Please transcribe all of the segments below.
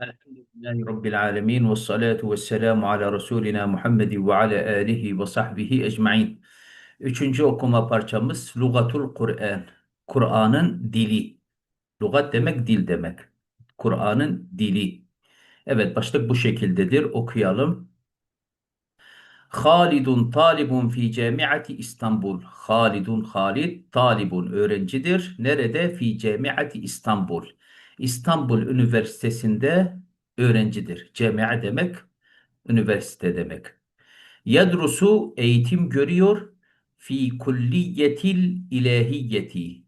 Elhamdülillahi Rabbil alemin ve salatu ve selamu ala Resulina Muhammed ve ala alihi ve sahbihi ecmain. Üçüncü okuma parçamız Lugatul Kur'an. Kur'an'ın dili. Lugat demek dil demek. Kur'an'ın dili. Evet başlık bu şekildedir. Okuyalım. Halidun talibun fi camiati İstanbul. Halidun Halid talibun öğrencidir. Nerede? Fi camiati İstanbul. İstanbul Üniversitesi'nde öğrencidir. Cemia demek üniversite demek. Yadrusu eğitim görüyor fi kulliyetil ilahiyeti.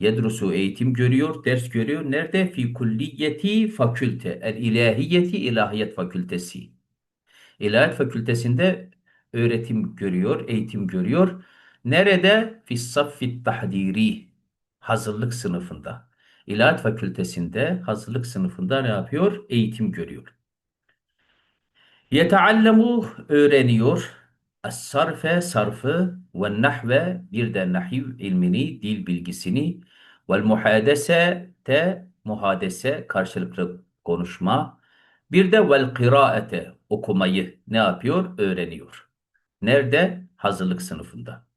Yedrusu eğitim görüyor, ders görüyor. Nerede? Fi kulliyeti fakülte. El ilahiyeti ilahiyat fakültesi. İlahiyat fakültesinde öğretim görüyor, eğitim görüyor. Nerede? Fi saffit tahdiri. Hazırlık sınıfında. İlahiyat fakültesinde hazırlık sınıfında ne yapıyor? Eğitim görüyor. Yeteallemu öğreniyor. Es-sarfe sarfı ve nahve bir de nahiv ilmini, dil bilgisini vel muhadese te muhadese karşılıklı konuşma bir de vel kıraate okumayı ne yapıyor? Öğreniyor. Nerede? Hazırlık sınıfında.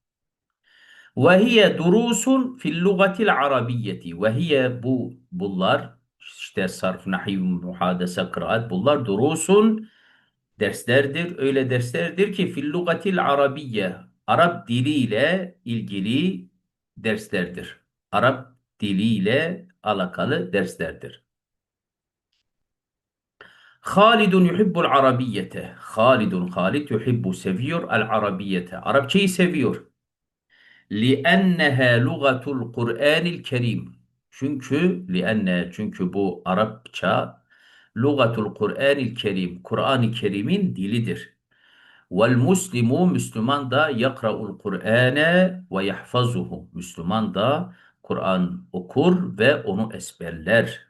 Ve hiye durusun fil lugatil arabiyyeti. Ve hiye bu bunlar işte sarf, nahiv, muhadese, kıraat bunlar durusun derslerdir. Öyle derslerdir ki fil lugatil arabiyye Arap diliyle ilgili derslerdir. Arap diliyle alakalı derslerdir. Halidun yuhibbul arabiyyete. Halidun Halid yuhibbu seviyor al arabiyyete. Arapçayı seviyor. لِأَنَّهَا لُغَةُ الْقُرْآنِ الْكَرِيمِ Çünkü lienne çünkü bu Arapça lugatul Kur'anil Kerim Kur'an-ı Kerim'in dilidir. Vel muslimu Müslüman da yakra'ul Kur'ane ve yahfazuhu. Müslüman da Kur'an okur ve onu ezberler.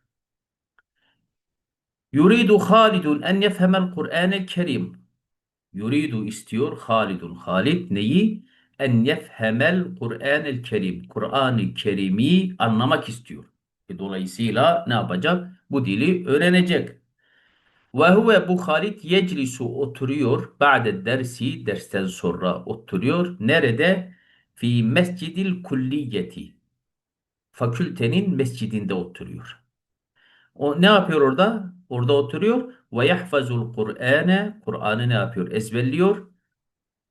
Yuridu Halidun en yefhemel Kur'anel Kerim. Yuridu istiyor Halidun. Halid neyi? En yefhemel Kur'anel Kerim. Kur'an-ı Kerim'i anlamak istiyor. E, dolayısıyla ne yapacak? Bu dili öğrenecek. Ve huve bu Halid yeclisu oturuyor. Ba'de dersi dersten sonra oturuyor. Nerede? Fi mescidil kulliyeti. Fakültenin mescidinde oturuyor. O ne yapıyor orada? Orada oturuyor. Ve yahfazul Kur'ane. Kur'an'ı ne yapıyor? Ezberliyor.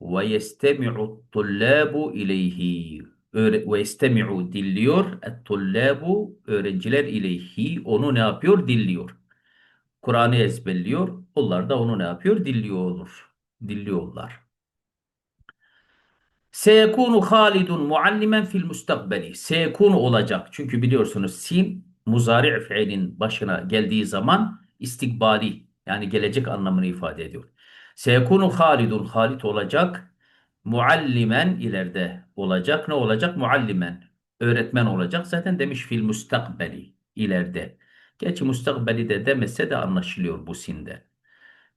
Ve yestemi'u tullabu ileyhi. Ve yestemi'u dinliyor. Et-tullabu öğrenciler ileyhi. Onu ne yapıyor? Dinliyor. Kur'an'ı ezberliyor. Onlar da onu ne yapıyor? Dinliyor. Dinliyorlar. Seyekunu Halidun muallimen fil mustakbeli. Seyekunu olacak. Çünkü biliyorsunuz sin muzari fiilin başına geldiği zaman istikbali yani gelecek anlamını ifade ediyor. Seyekunu Halidun Halid olacak. Muallimen ileride olacak. Ne olacak? Muallimen. Öğretmen olacak. Zaten demiş fil mustakbeli ileride. Gerçi mustakbeli de demese de anlaşılıyor bu sinde.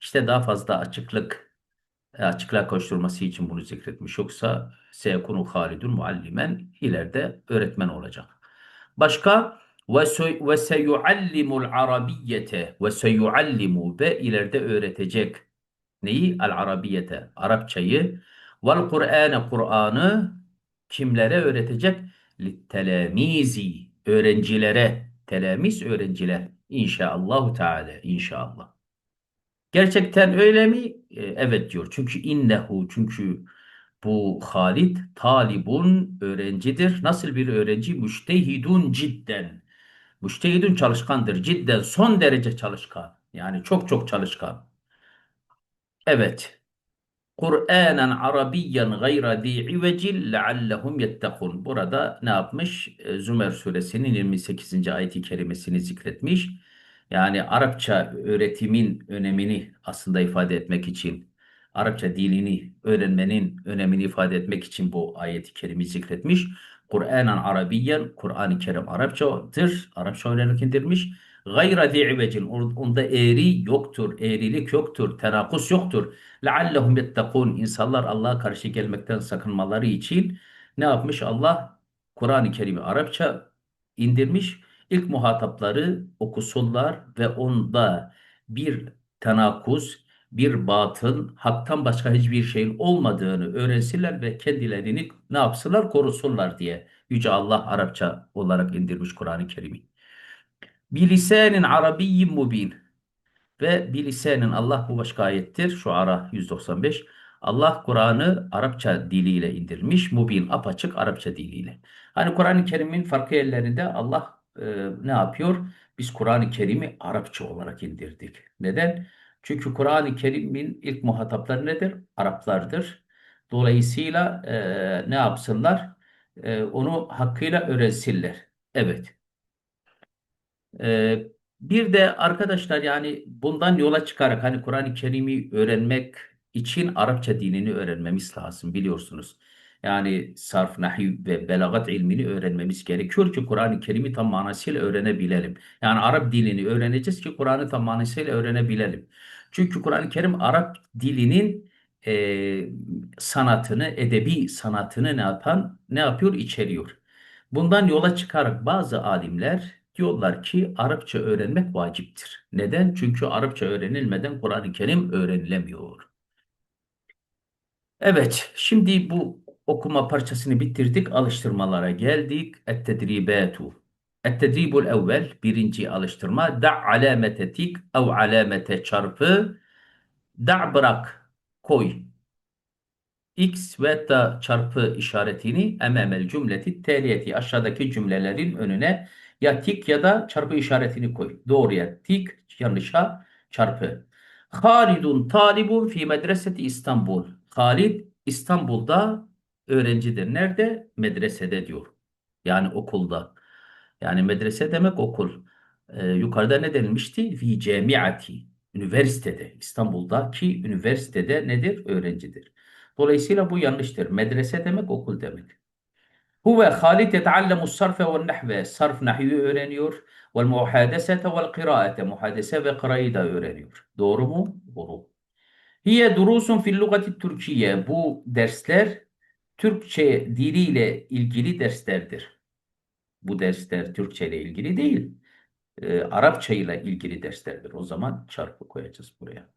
İşte daha fazla açıklık e, açıklığa koşturması için bunu zikretmiş. Yoksa seyekunu halidun muallimen ileride öğretmen olacak. Başka ve seyuallimul arabiyyete ve seyuallimu ve ileride öğretecek neyi? Al arabiyete Arapçayı vel Kur'ane Kur'an'ı kimlere öğretecek? Littelamizi öğrencilere telamiz öğrenciler inşaallahu teala inşallah. Gerçekten öyle mi? E, evet diyor. Çünkü innehu çünkü bu Halid talibun öğrencidir. Nasıl bir öğrenci? Müştehidun cidden. Müştehidun çalışkandır. Cidden son derece çalışkan. Yani çok çok çalışkan. Evet. Kur'anen Arabiyyen gayra zi ivecil leallehum yettekun. Burada ne yapmış? E, Zümer suresinin 28. ayeti kerimesini zikretmiş. Yani Arapça öğretimin önemini aslında ifade etmek için, Arapça dilini öğrenmenin önemini ifade etmek için bu ayeti kerimeyi zikretmiş. Kur'anen Arabiyyen, Kur'an-ı Kerim Arapçadır. Arapça öğrenirken indirmiş. Gayra di'ibecin onda eğri yoktur, eğrilik yoktur, tenakus yoktur. Leallehum yettekun insanlar Allah'a karşı gelmekten sakınmaları için ne yapmış Allah? Kur'an-ı Kerim'i Arapça indirmiş. İlk muhatapları okusunlar ve onda bir tenakuz, bir batın, haktan başka hiçbir şeyin olmadığını öğrensinler ve kendilerini ne yapsınlar? Korusunlar diye Yüce Allah Arapça olarak indirmiş Kur'an-ı Kerim'i. Bilisenin arabiyyin mubin. Ve bilisenin Allah bu başka ayettir. Şuara 195. Allah Kur'an'ı Arapça diliyle indirmiş. Mubin apaçık Arapça diliyle. Hani Kur'an-ı Kerim'in farklı yerlerinde Allah e, ne yapıyor? Biz Kur'an-ı Kerim'i Arapça olarak indirdik. Neden? Çünkü Kur'an-ı Kerim'in ilk muhatapları nedir? Araplardır. Dolayısıyla e, ne yapsınlar? E, onu hakkıyla öğrensinler. Evet. Ee, bir de arkadaşlar yani bundan yola çıkarak hani Kur'an-ı Kerim'i öğrenmek için Arapça dinini öğrenmemiz lazım biliyorsunuz. Yani sarf, nahiv ve belagat ilmini öğrenmemiz gerekiyor ki Kur'an-ı Kerim'i tam manasıyla öğrenebilelim. Yani Arap dilini öğreneceğiz ki Kur'an'ı tam manasıyla öğrenebilelim. Çünkü Kur'an-ı Kerim Arap dilinin e, sanatını, edebi sanatını ne yapan, ne yapıyor? içeriyor. Bundan yola çıkarak bazı alimler diyorlar ki Arapça öğrenmek vaciptir. Neden? Çünkü Arapça öğrenilmeden Kur'an-ı Kerim öğrenilemiyor. Evet, şimdi bu okuma parçasını bitirdik. Alıştırmalara geldik. Et-tedribatu. Et-tedribul evvel, birinci alıştırma. Da alamete tik ev alamete çarpı. Da bırak, koy. X ve da çarpı işaretini ememel cümleti teliyeti aşağıdaki cümlelerin önüne ya tik ya da çarpı işaretini koy. Doğruya tik, yanlışa çarpı. Halidun talibun fi medreseti İstanbul. Halid İstanbul'da öğrencidir. Nerede? Medresede diyor. Yani okulda. Yani medrese demek okul. Ee, yukarıda ne denilmişti? Fi cemiati. Üniversitede. İstanbul'daki üniversitede nedir? Öğrencidir. Dolayısıyla bu yanlıştır. Medrese demek okul demek. Huve Halid yetallemu sarfe ve nehve. Sarf nahvi öğreniyor. Ve muhadesete vel kıraate. Muhadese ve kırayı da öğreniyor. Doğru mu? Doğru. Hiye durusun fil lugati Türkiye. Bu dersler Türkçe diliyle ilgili derslerdir. Bu dersler Türkçe ile ilgili değil. E, Arapça ile ilgili derslerdir. O zaman çarpı koyacağız buraya.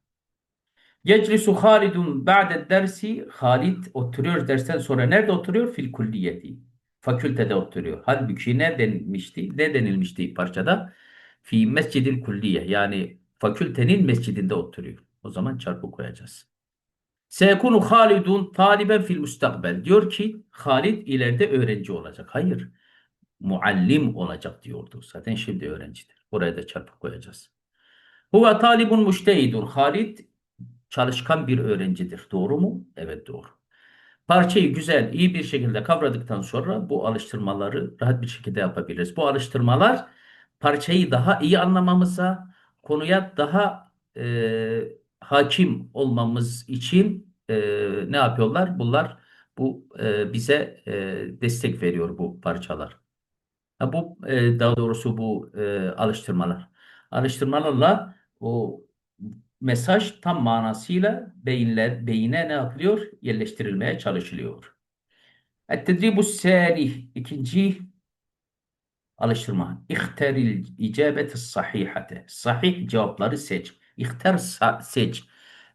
Yeclisu Halidun ba'de dersi Halid oturuyor dersten sonra nerede oturuyor? Fil kulliyeti. Fakültede oturuyor. Halbuki ne denilmişti? Ne denilmişti parçada? Fi mescidil kulliye yani fakültenin mescidinde oturuyor. O zaman çarpı koyacağız. Sekunu Halidun taliben fil müstakbel. Diyor ki Halid ileride öğrenci olacak. Hayır. Muallim olacak diyordu. Zaten şimdi öğrencidir. Oraya da çarpı koyacağız. Huve talibun müştehidun. Halid çalışkan bir öğrencidir. Doğru mu? Evet doğru. Parçayı güzel, iyi bir şekilde kavradıktan sonra bu alıştırmaları rahat bir şekilde yapabiliriz. Bu alıştırmalar parçayı daha iyi anlamamıza, konuya daha e, hakim olmamız için e, ne yapıyorlar? Bunlar bu e, bize e, destek veriyor bu parçalar. Ha, bu e, daha doğrusu bu e, alıştırmalar. Alıştırmalarla o mesaj tam manasıyla beyinler, beyine ne yapılıyor? Yerleştirilmeye çalışılıyor. Et-tedribu sâlih. ikinci alıştırma. İhteril icabeti sahihate. Sahih cevapları seç. İhter sa- seç.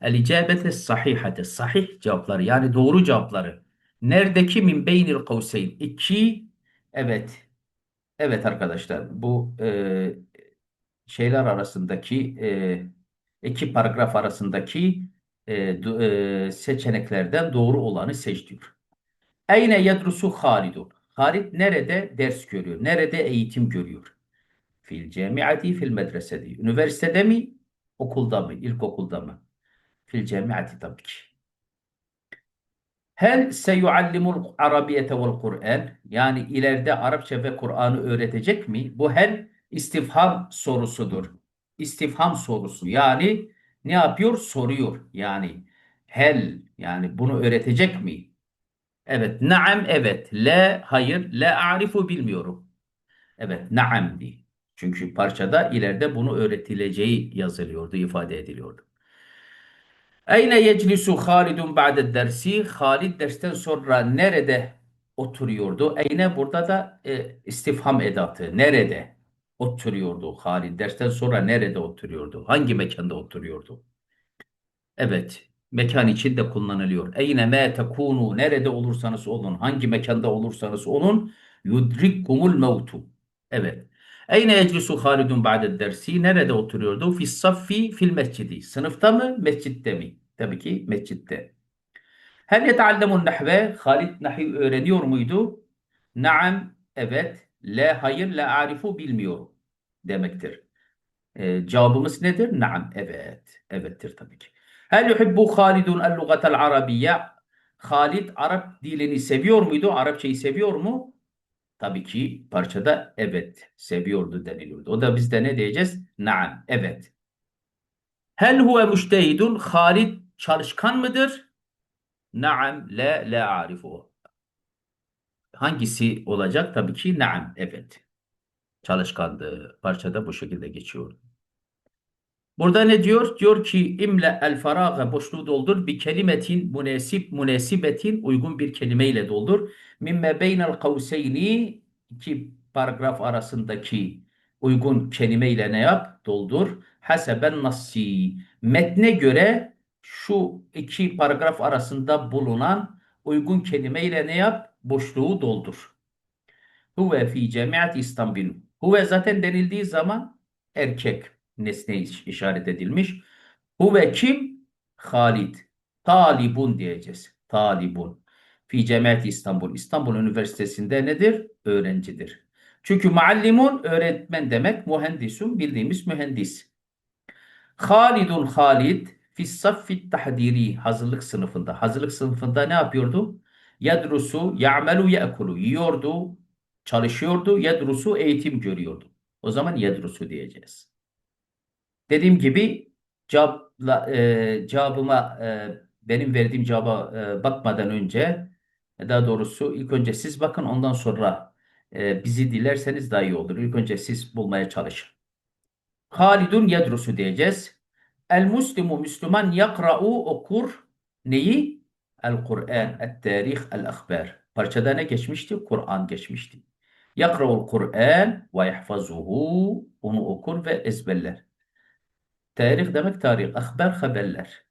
El icabeti sahihate. Sahih cevapları yani doğru cevapları. Neredeki min beynil kavseyn. İki evet. Evet arkadaşlar bu e, şeyler arasındaki e, iki paragraf arasındaki e, e, seçeneklerden doğru olanı seç diyor. Eyne yedrusu Halidun. Halid nerede ders görüyor? Nerede eğitim görüyor? Fil cemiati fil medresedi. Üniversitede mi? Okulda mı? İlkokulda mı? Fil cemiati tabii ki. Hel seyuallimul arabiyete vel Kur'an. Yani ileride Arapça ve Kur'an'ı öğretecek mi? Bu hel istifham sorusudur. İstifham sorusu. Yani ne yapıyor? Soruyor. Yani hel yani bunu öğretecek mi? Evet. Naam evet. La hayır. La a'rifu bilmiyorum. Evet. Naam di. Çünkü parçada ileride bunu öğretileceği yazılıyordu, ifade ediliyordu. Eyne yeclisu Halidun ba'de dersi? Halid dersten sonra nerede oturuyordu? Eyne burada da e, istifham edatı. Nerede? Oturuyordu Halid? Dersten sonra nerede oturuyordu? Hangi mekanda oturuyordu? Evet, mekan için de kullanılıyor. Eyne me tekunu, nerede olursanız olun, hangi mekanda olursanız olun, yudrikkumul mevtu. Evet. Eyne eclisu Halidun ba'de dersi, nerede oturuyordu? Fis saffi fil mescidi. Sınıfta mı, mescitte mi? Tabii ki mescitte. Hel yeteallemun nahve, Halid nahiv öğreniyor muydu? Naam, evet. La, hayır, la arifu bilmiyorum demektir. E, cevabımız nedir? Naam, evet. Evettir tabii ki. Hel yuhibbu Halidun el-lugatel arabiyye? Halid Arap dilini seviyor muydu? Arapçayı seviyor mu? Tabii ki parçada evet seviyordu deniliyordu. O da biz de ne diyeceğiz? Naam, evet. Hel huve müştehidun? Halid çalışkan mıdır? Naam, la, la arifu. Hangisi olacak? Tabii ki naam, evet. Çalışkandı. Parçada bu şekilde geçiyor. Burada ne diyor? Diyor ki imle el faraga boşluğu doldur bir kelimetin munesip munesibetin uygun bir kelimeyle doldur. Mimme beynel kavseyni iki paragraf arasındaki uygun kelimeyle ne yap? Doldur. Haseben nassi. Metne göre şu iki paragraf arasında bulunan uygun kelimeyle ne yap? Boşluğu doldur. Huve fi cemiat İstanbul. Huve zaten denildiği zaman erkek nesne iş- işaret edilmiş. Huve kim? Halid. Talibun diyeceğiz. Talibun. Fi cemiat İstanbul. İstanbul Üniversitesi'nde nedir? Öğrencidir. Çünkü muallimun öğretmen demek. Mühendisun bildiğimiz mühendis. Halidun Halid fi saffi tahdiri hazırlık sınıfında. Hazırlık sınıfında ne yapıyordu? Yadrusu, ya'melu, ye'kulu. Yiyordu, çalışıyordu. Yadrusu, eğitim görüyordu. O zaman yadrusu diyeceğiz. Dediğim gibi cevapla, e, cevabıma e, benim verdiğim cevaba e, bakmadan önce daha doğrusu ilk önce siz bakın ondan sonra e, bizi dilerseniz daha iyi olur. İlk önce siz bulmaya çalışın. Halidun yedrusu diyeceğiz. El muslimu Müslüman yakra'u okur neyi? El Kur'an, el tarih, el akhbar. Parçada ne geçmişti? Kur'an geçmişti. Yakra'ul Kur'an ve yahfazuhu onu okur ve ezberler. Tarih demek tarih, akhbar haberler.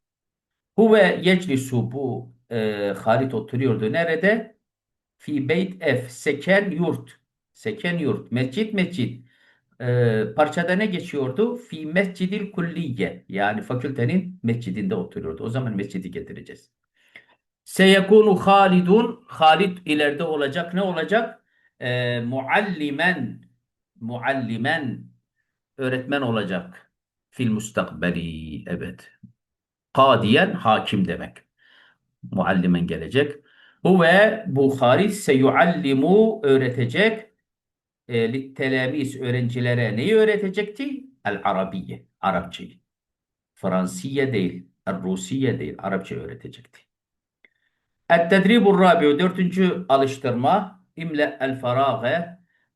Huve yeclisu bu e, Halid oturuyordu. Nerede? Fi beyt ev, seken yurt. Seken yurt, mescit mescit. E, parçada ne geçiyordu? Fi mescidil kulliye. Yani fakültenin mescidinde oturuyordu. O zaman mescidi getireceğiz. Seyekunu Halidun. Halid ileride olacak. Ne olacak? E, muallimen. Muallimen. Öğretmen olacak. Fil mustakbeli. Evet. Kadiyen hakim demek. Muallimen gelecek. Bu ve bu Halid seyuallimu öğretecek. E, littelamiz öğrencilere neyi öğretecekti? El Arabiye. Arapçayı. Fransiye değil. Rusiye değil. Arapça öğretecekti. El-Tedribur Rabi'u dördüncü alıştırma. İmle el farage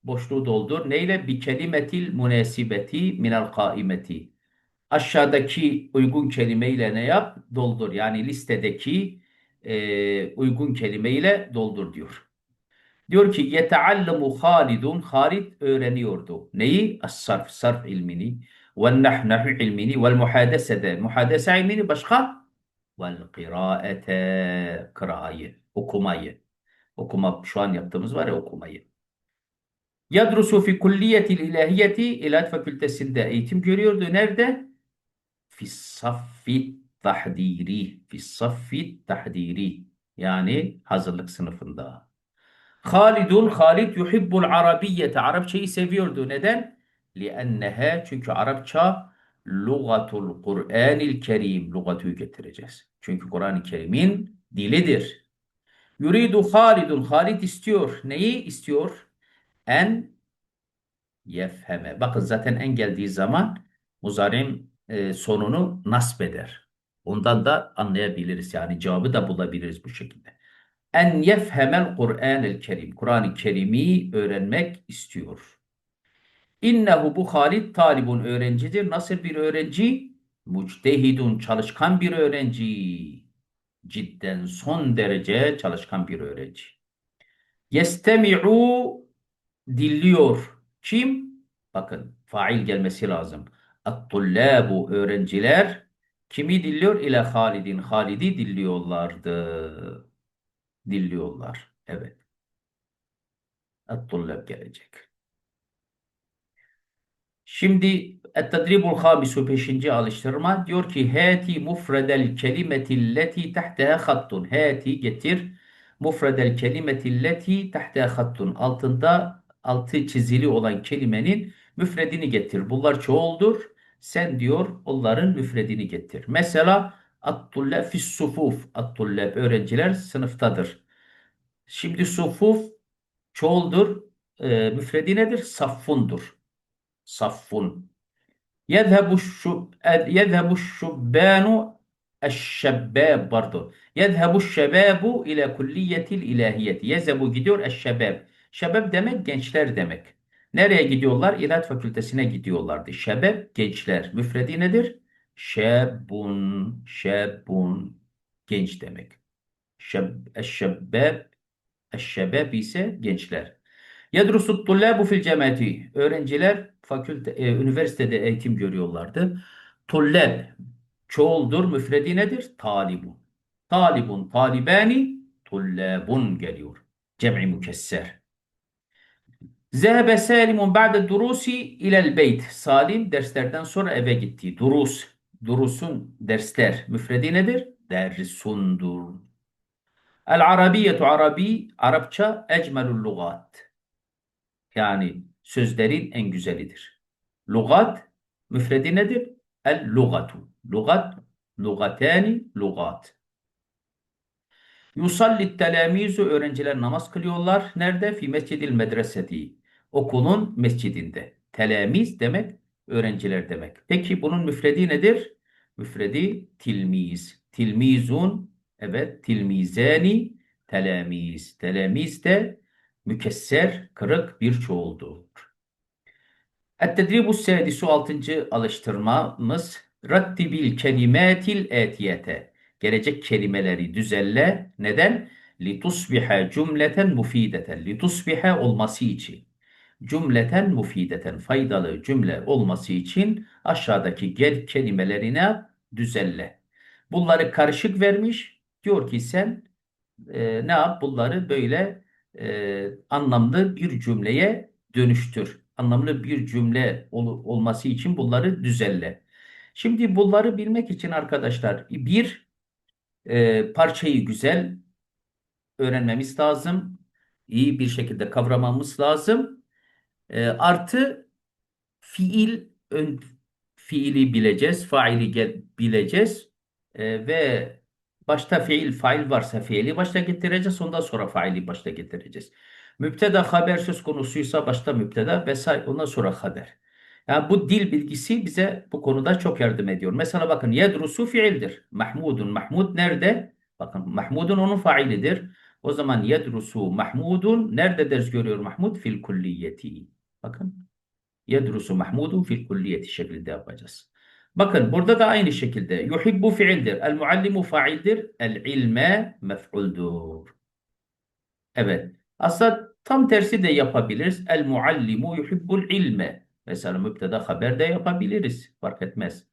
boşluğu doldur. Neyle? Bi kelimetil munesibeti minel kaimeti. Aşağıdaki uygun kelimeyle ne yap? Doldur. Yani listedeki e, uygun kelimeyle doldur diyor. Diyor ki yeteallemu Halidun Halid öğreniyordu. Neyi? As-sarf, sarf ilmini ve nahnahu ilmini ve muhadesede. Muhadese ilmini başka? Vel kıraate kıraayı, okumayı. Okuma şu an yaptığımız var ya okumayı. Yadrusu fi kulliyetil ilahiyeti ilahiyat fakültesinde eğitim görüyordu. Nerede? Fi saffi tahdiri. Fi saffi tahdiri. Yani hazırlık sınıfında. Halidun Halid yuhibbul arabiyyete. Arapçayı seviyordu. Neden? Lienneha çünkü Arapça lugatul Kur'anil Kerim. Lugatü getireceğiz. Çünkü Kur'an-ı Kerim'in dilidir. Yuridu Halidun. Halid istiyor. Neyi istiyor? En yefheme. Bakın zaten en geldiği zaman muzari'nin e, sonunu nasb eder. Ondan da anlayabiliriz. Yani cevabı da bulabiliriz bu şekilde. En yefhemel Kur'an'el Kerim. Kur'an-ı Kerim'i öğrenmek istiyor. İnnehu bu Halid talibun öğrencidir. Nasıl bir öğrenci? Muctehidun çalışkan bir öğrenci. Cidden son derece çalışkan bir öğrenci. Yestemi'u dinliyor. Kim? Bakın fail gelmesi lazım. At-tullabu öğrenciler kimi dilliyor? İle Halidin. Halid'i dilliyorlardı. Dilliyorlar. Evet. At-tullab gelecek. Şimdi et-tedribul hamisu 5. alıştırma diyor ki hati mufredel kelimetilleti tahteha hattun. Hati getir mufredel kelimetilleti tahteha hattun. Altında altı çizili olan kelimenin müfredini getir. Bunlar çoğuldur. Sen diyor onların müfredini getir. Mesela at-tullab fis sufuf. At-tullab öğrenciler sınıftadır. Şimdi sufuf çoğuldur. E, müfredi nedir? Saffundur. Saffun. Yezhebu şub yezhebu şubbanu eşşebbab pardon. Yezhebu şebabu ile kulliyetil ilahiyeti. Yezhebu gidiyor eşşebab. Şebab demek gençler demek. Nereye gidiyorlar? İlahi Fakültesine gidiyorlardı. Şebab gençler. Müfredi nedir? Şebun, şebun genç demek. Şeb, eşşebbab, eşşebab ise gençler. Yedrusu tullabu fil cemaati. Öğrenciler fakülte, e, üniversitede eğitim görüyorlardı. Tullab çoğuldur. Müfredi nedir? Talibun. Talibun, talibani, tullabun geliyor. Cem'i mükesser. Zehebe Salimun ba'de durusi ilel beyt. Salim derslerden sonra eve gitti. Durus. Durusun dersler. Müfredi nedir? Dersundur. El Arabiyetu Arabi. Arapça ecmelul lugat. Yani sözlerin en güzelidir. Lugat müfredi nedir? El lugatu. Lugat, lugatani, lugat. Yusalli telamizu öğrenciler namaz kılıyorlar. Nerede? Fi mescidil medreseti. Okulun mescidinde. Telamiz demek öğrenciler demek. Peki bunun müfredi nedir? Müfredi tilmiz. Tilmizun evet tilmizani telamiz. Telamiz de mükesser, kırık bir çoğuldur. Et-tedribu sedisu 6. alıştırmamız Rattibil kelimatil etiyete. Gelecek kelimeleri düzenle. Neden? Litusbiha cümleten mufideten. Litusbiha olması için. Cümleten mufideten. Faydalı cümle olması için aşağıdaki gel kelimelerine düzenle. Bunları karışık vermiş. Diyor ki sen e, ne yap? Bunları böyle e, anlamlı bir cümleye dönüştür. Anlamlı bir cümle ol, olması için bunları düzenle. Şimdi bunları bilmek için arkadaşlar bir e, parçayı güzel öğrenmemiz lazım. İyi bir şekilde kavramamız lazım. E, artı fiil ön, fiili bileceğiz, faili bileceğiz e, ve Başta fiil, fail varsa fiili başta getireceğiz. Ondan sonra faili başta getireceğiz. Müpteda haber söz konusuysa başta müpteda vesaire ondan sonra haber. Yani bu dil bilgisi bize bu konuda çok yardım ediyor. Mesela bakın yedrusu fiildir. Mahmudun. Mahmud nerede? Bakın Mahmudun onun failidir. O zaman yedrusu Mahmudun nerede ders görüyor Mahmud? Fil kulliyeti. Bakın. Yedrusu Mahmudun fil kulliyeti şeklinde yapacağız. Bakın burada da aynı şekilde yuhibbu fiildir. El muallimu faildir. El ilme mef'uldur. Evet. Aslında tam tersi de yapabiliriz. El muallimu yuhibbul ilme. Mesela müpteda haber de yapabiliriz. Fark etmez.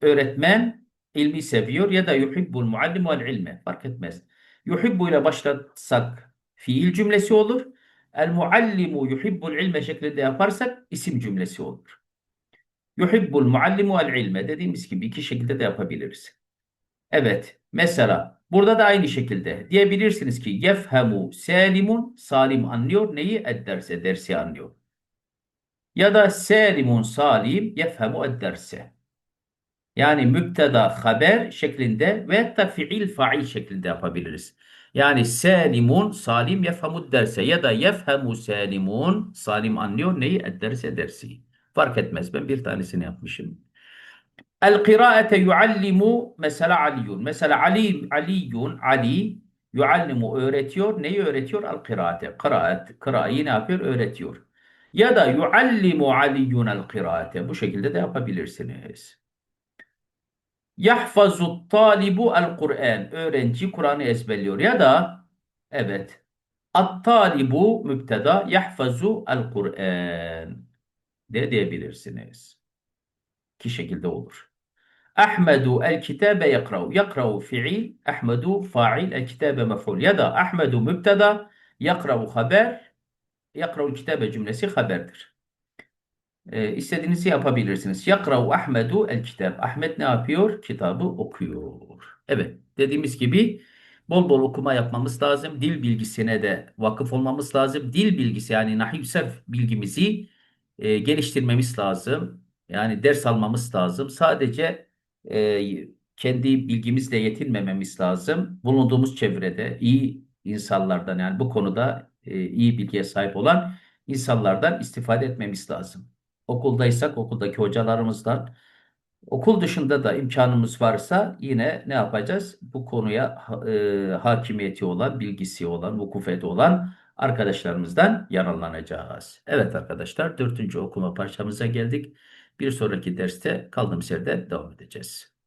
Öğretmen ilmi seviyor ya da yuhibbul muallimu el ilme. Fark etmez. Yuhibbu ile başlatsak fiil cümlesi olur. El muallimu yuhibbul ilme şeklinde yaparsak isim cümlesi olur. Yuhibbul muallimu el ilme dediğimiz gibi iki şekilde de yapabiliriz. Evet. Mesela burada da aynı şekilde diyebilirsiniz ki yefhemu salimun salim anlıyor neyi? Ed-derse dersi anlıyor. Ya da salimun salim yefhemu ed-derse. Yani müpteda haber şeklinde ve hatta fiil fail şeklinde yapabiliriz. Yani salimun salim yefhamu derse ya da yefhemu salimun salim anlıyor neyi? Ed-derse dersi. Fark etmez. Ben bir tanesini yapmışım. El kıraate yuallimu mesela Aliyun. Mesela Ali, Aliyun, Ali yuallimu öğretiyor. Neyi öğretiyor? El kıraate. Kıraat, kırayı ne yapıyor? Öğretiyor. Ya da yuallimu Aliyun el kıraate. Bu şekilde de yapabilirsiniz. Yahfazu talibu el Kur'an. Öğrenci Kur'an'ı ezberliyor. Ya da evet. At talibu müpteda yahfazu el Kur'an. de diyebilirsiniz. İki şekilde olur. Ahmedu el kitabe yakra'u. Yakra'u fiil, Ahmedu fail, el kitabe mef'ul. Ya da Ahmedu mübteda, yakra'u haber, yakra'u kitabe cümlesi haberdir. Ee, istediğinizi yapabilirsiniz. Yakra'u Ahmedu el kitab. Ahmet ne yapıyor? Kitabı okuyor. Evet, dediğimiz gibi bol bol okuma yapmamız lazım. Dil bilgisine de vakıf olmamız lazım. Dil bilgisi yani nahiv serf bilgimizi e, geliştirmemiz lazım. Yani ders almamız lazım. Sadece e, kendi bilgimizle yetinmememiz lazım. Bulunduğumuz çevrede iyi insanlardan yani bu konuda e, iyi bilgiye sahip olan insanlardan istifade etmemiz lazım. Okuldaysak okuldaki hocalarımızdan, okul dışında da imkanımız varsa yine ne yapacağız? Bu konuya e, hakimiyeti olan, bilgisi olan, vukufeti olan arkadaşlarımızdan yararlanacağız. Evet arkadaşlar, dördüncü okuma parçamıza geldik. Bir sonraki derste kaldığımız yerde devam edeceğiz.